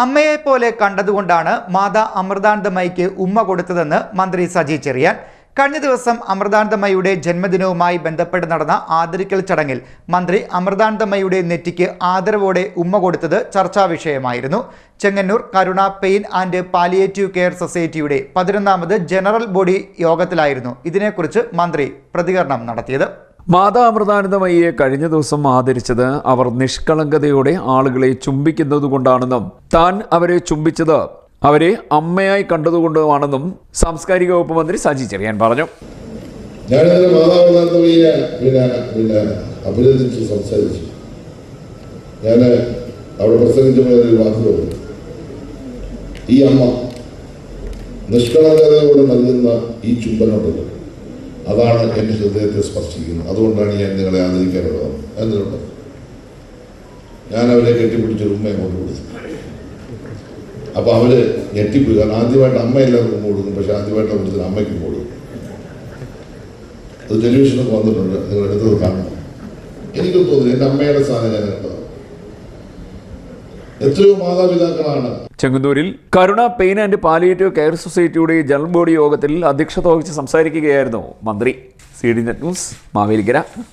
അമ്മയെ പോലെ കണ്ടതുകൊണ്ടാണ് മാതാ അമൃതാനന്ദമയ്ക്ക് ഉമ്മ കൊടുത്തതെന്ന് മന്ത്രി സജി ചെറിയാൻ. കഴിഞ്ഞ ദിവസം അമൃതാനന്ദമയുടെ ജന്മദിനവുമായി ബന്ധപ്പെട്ട് നടന്ന ആദരിക്കൽ ചടങ്ങിൽ മന്ത്രി അമൃതാനന്ദമയുടെ നെറ്റിക്ക് ആദരവോടെ ഉമ്മ കൊടുത്തത് ചർച്ചാ വിഷയമായിരുന്നു. Chengannur Karuna pain and palliative care സൊസൈറ്റിയുടെ പതിനൊന്നാമത് ജനറൽ ബോഡി യോഗത്തിലായിരുന്നു ഇതിനെക്കുറിച്ച് മന്ത്രി പ്രതികരണം നടത്തിയത്. മാതാ അമൃതാനന്ദമയ്യെ കഴിഞ്ഞ ദിവസം ആദരിച്ചത് അവർ നിഷ്കളങ്കതയോടെ ആളുകളെ ചുംബിക്കുന്നതുകൊണ്ടാണെന്നും താൻ അവരെ ചുംബിച്ചത് അവരെ അമ്മയായി കണ്ടതുകൊണ്ടുമാണെന്നും സാംസ്കാരിക വകുപ്പ് മന്ത്രി സജി ചെറിയാൻ പറഞ്ഞു. പ്രസംഗിച്ചപ്പോൾ ഒരു വാക്ക് ഈ അമ്മ നിഷ്കളങ്കതയോട് നൽകുന്ന ഈ ചുംബനമുണ്ടല്ലോ അതാണ് എന്റെ ഹൃദയത്തെ സ്പർശിക്കുന്നത്. അതുകൊണ്ടാണ് ഞാൻ നിങ്ങളെ ആദരിക്കാനുള്ളത് എന്നിട്ടുണ്ട് ഞാൻ അവരെ കെട്ടിപ്പിടിച്ചൊരു ഉമ്മയെ കൊണ്ട് കൊടുത്തു അപ്പൊ അവർ ഞെട്ടിപ്പോയി കാരണം ആദ്യമായിട്ട് അമ്മയെല്ലാവർക്കും ഉമ്മ കൊടുക്കും പക്ഷെ ആദ്യമായിട്ട് കൊടുത്തത് അമ്മയ്ക്കും കൊടുക്കും. അത് ടെലിവിഷനൊക്കെ വന്നിട്ടുണ്ട്. നിങ്ങൾ എടുത്തത് കാണണം. എനിക്ക് തോന്നുന്നു എന്റെ അമ്മയുടെ സാധനം ഞാൻ കണ്ടത് എത്രയോ മാതാപിതാക്കളാണ്. ചെങ്ങന്നൂരിൽ Karuna pain and palliative care സൊസൈറ്റിയുടെ ജനറൽ ബോഡി യോഗത്തിൽ അധ്യക്ഷത വഹിച്ച് സംസാരിക്കുകയായിരുന്നു മന്ത്രി. C D net news Mavelikara.